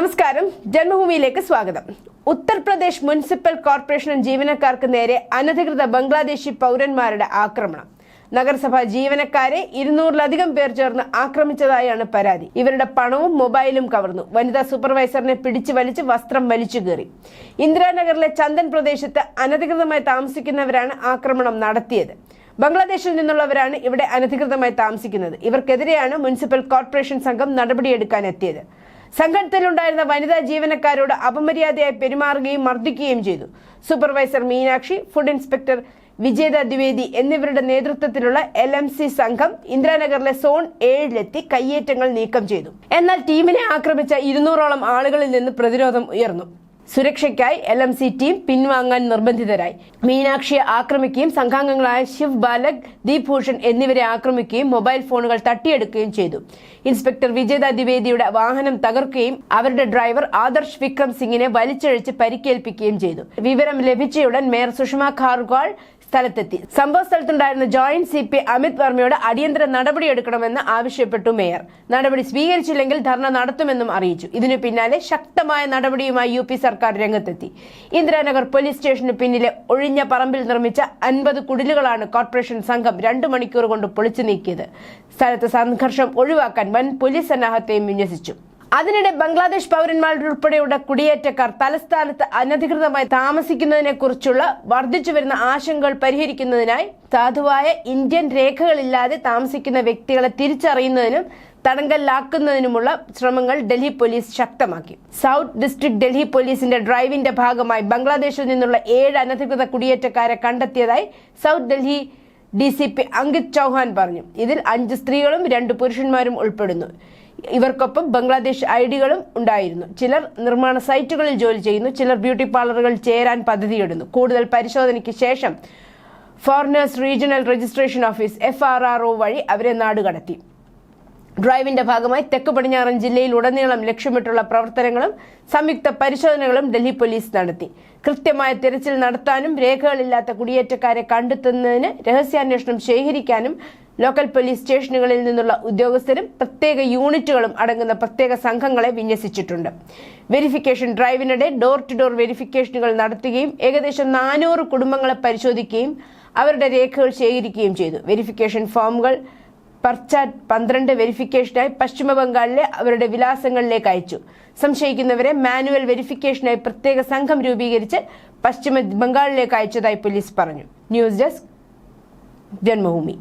നമസ്കാരം. ജന്മഭൂമിയിലേക്ക് സ്വാഗതം. Uttar Pradesh municipal corporation ജീവനക്കാർക്ക് നേരെ അനധികൃത ബംഗ്ലാദേശി പൗരന്മാരുടെ ആക്രമണം. നഗരസഭാ ജീവനക്കാരെ ഇരുന്നൂറിലധികം പേർ ചേർന്ന് ആക്രമിച്ചതായാണ് പരാതി. ഇവരുടെ പണവും മൊബൈലും കവർന്നു. വനിതാ സൂപ്പർവൈസറിനെ പിടിച്ചു വലിച്ച് വസ്ത്രം വലിച്ചു കയറി ഇന്ദിരാനഗറിലെ ചന്ദൻ പ്രദേശത്ത് അനധികൃതമായി താമസിക്കുന്നവരാണ് ആക്രമണം നടത്തിയത്. ബംഗ്ലാദേശിൽ നിന്നുള്ളവരാണ് ഇവിടെ അനധികൃതമായി താമസിക്കുന്നത്. ഇവർക്കെതിരെയാണ് മുനിസിപ്പൽ കോർപ്പറേഷൻ സംഘം നടപടിയെടുക്കാൻ എത്തിയത് സംഘത്തിലുണ്ടായിരുന്ന വനിതാ ജീവനക്കാരോട് അപമര്യാദയായി പെരുമാറുകയും മർദ്ദിക്കുകയും ചെയ്തു. Supervisor Meenakshi food inspector Vijetha Dwivedi എന്നിവരുടെ നേതൃത്വത്തിലുള്ള എൽ എം സി സംഘം ഇന്ദിരാനഗറിലെ സോൺ ഏഴിലെത്തി കയ്യേറ്റങ്ങൾ നീക്കം ചെയ്തു. എന്നാൽ ടീമിനെ ആക്രമിച്ച ഇരുന്നൂറോളം ആളുകളിൽ നിന്ന് പ്രതിരോധം ഉയർന്നു. സുരക്ഷയ്ക്കായി എൽ എം സി ടീം പിൻവാങ്ങാൻ നിർബന്ധിതരായി. മീനാക്ഷിയെ ആക്രമിക്കുകയും സംഘാംഗങ്ങളായ ശിവ് ബാലക് ദീപ് ഭൂഷൺ എന്നിവരെ ആക്രമിക്കുകയും മൊബൈൽ ഫോണുകൾ തട്ടിയെടുക്കുകയും ചെയ്തു. ഇൻസ്പെക്ടർ വിജേത ദ്വിവേദിയുടെ വാഹനം തകർക്കുകയും അവരുടെ ഡ്രൈവർ ആദർശ് വിക്രം സിംഗിനെ വലിച്ചഴിച്ച് പരിക്കേൽപ്പിക്കുകയും ചെയ്തു. വിവരം ലഭിച്ചയുടൻ മേയർ സുഷമ ഖാർഗാൾ സ്ഥലത്തെത്തി. സംഭവ സ്ഥലത്തുണ്ടായിരുന്ന ജോയിന്റ് സി പി അമിത് വർമ്മയോട് അടിയന്തര നടപടി എടുക്കണമെന്ന് ആവശ്യപ്പെട്ടു മേയർ. നടപടി സ്വീകരിച്ചില്ലെങ്കിൽ ധർണ നടത്തുമെന്നും അറിയിച്ചു. ഇതിനു പിന്നാലെ ശക്തമായ നടപടിയുമായി യു സർക്കാർ രംഗത്തെത്തി. ഇന്ദിരാനഗർ പോലീസ് സ്റ്റേഷന് പിന്നിലെ ഒഴിഞ്ഞ പറമ്പിൽ നിർമ്മിച്ച അൻപത് കുടിലുകളാണ് കോർപ്പറേഷൻ സംഘം രണ്ടു മണിക്കൂർ കൊണ്ട് പൊളിച്ചു നീക്കിയത്. സ്ഥലത്ത് സംഘർഷം ഒഴിവാക്കാൻ വൻ പോലീസ് സന്നാഹത്തെയും വിന്യസിച്ചു. അതിനിടെ ബംഗ്ലാദേശ് പൗരന്മാരുൾപ്പെടെയുള്ള കുടിയേറ്റക്കാർ തലസ്ഥാനത്ത് അനധികൃതമായി താമസിക്കുന്നതിനെ കുറിച്ചുള്ള വർദ്ധിച്ചു വരുന്ന ആശങ്കകൾ പരിഹരിക്കുന്നതിനായി സാധുവായ ഇന്ത്യൻ രേഖകളില്ലാതെ താമസിക്കുന്ന വ്യക്തികളെ തിരിച്ചറിയുന്നതിനും തടങ്കലിലാക്കുന്നതിനുമുള്ള ശ്രമങ്ങൾ ഡൽഹി പോലീസ് ശക്തമാക്കി. സൗത്ത് ഡിസ്ട്രിക്ട് ഡൽഹി പോലീസിന്റെ ഡ്രൈവിന്റെ ഭാഗമായി ബംഗ്ലാദേശിൽ നിന്നുള്ള ഏഴ് അനധികൃത കുടിയേറ്റക്കാരെ കണ്ടെത്തിയതായി south Delhi D C P Ankit Chauhan പറഞ്ഞു. ഇതിൽ അഞ്ച് സ്ത്രീകളും രണ്ട് പുരുഷന്മാരും ഉൾപ്പെടുന്നു. ഇവർക്കൊപ്പം ബംഗ്ലാദേശ് ഐ ഡികളും ഉണ്ടായിരുന്നു. ചിലർ നിർമ്മാണ സൈറ്റുകളിൽ ജോലി ചെയ്യുന്നു ചിലർ ബ്യൂട്ടി പാർലറുകൾ ചേരാൻ പദ്ധതിയിടുന്നു. കൂടുതൽ പരിശോധനയ്ക്ക് ശേഷം foreigners regional registration office F R R O വഴി അവരെ നാടുകടത്തി ഡ്രൈവിന്റെ ഭാഗമായി തെക്ക് പടിഞ്ഞാറൻ ജില്ലയിൽ ഉടനീളം ലക്ഷ്യമിട്ടുള്ള പ്രവർത്തനങ്ങളും സംയുക്ത പരിശോധനകളും ഡൽഹി പോലീസ് നടത്തി. കൃത്യമായ തിരച്ചിൽ നടത്താനും രേഖകളില്ലാത്ത കുടിയേറ്റക്കാരെ കണ്ടെത്തുന്നതിന് രഹസ്യാന്വേഷണം ശേഖരിക്കാനും ലോക്കൽ പോലീസ് സ്റ്റേഷനുകളിൽ നിന്നുള്ള ഉദ്യോഗസ്ഥരും പ്രത്യേക യൂണിറ്റുകളും അടങ്ങുന്ന പ്രത്യേക സംഘങ്ങളെ വിന്യസിച്ചിട്ടുണ്ട്. വെരിഫിക്കേഷൻ ഡ്രൈവിനിടെ ഡോർ ടു ഡോർ വെരിഫിക്കേഷനുകൾ നടത്തുകയും ഏകദേശം നാനൂറ് കുടുംബങ്ങളെ പരിശോധിക്കുകയും അവരുടെ രേഖകൾ ശേഖരിക്കുകയും ചെയ്തു. വെരിഫിക്കേഷൻ ഫോമുകൾ പർച്ചാറ്റ് പന്ത്രണ്ട് വെരിഫിക്കേഷനായി പശ്ചിമ ബംഗാളിലെ അവരുടെ വിലാസങ്ങളിലേക്ക് അയച്ചു. സംശയിക്കുന്നവരെ മാനുവൽ വെരിഫിക്കേഷനായി പ്രത്യേക സംഘം രൂപീകരിച്ച് പശ്ചിമ ബംഗാളിലേക്ക് അയച്ചതായി പോലീസ് പറഞ്ഞു. News desk Janmabhumi.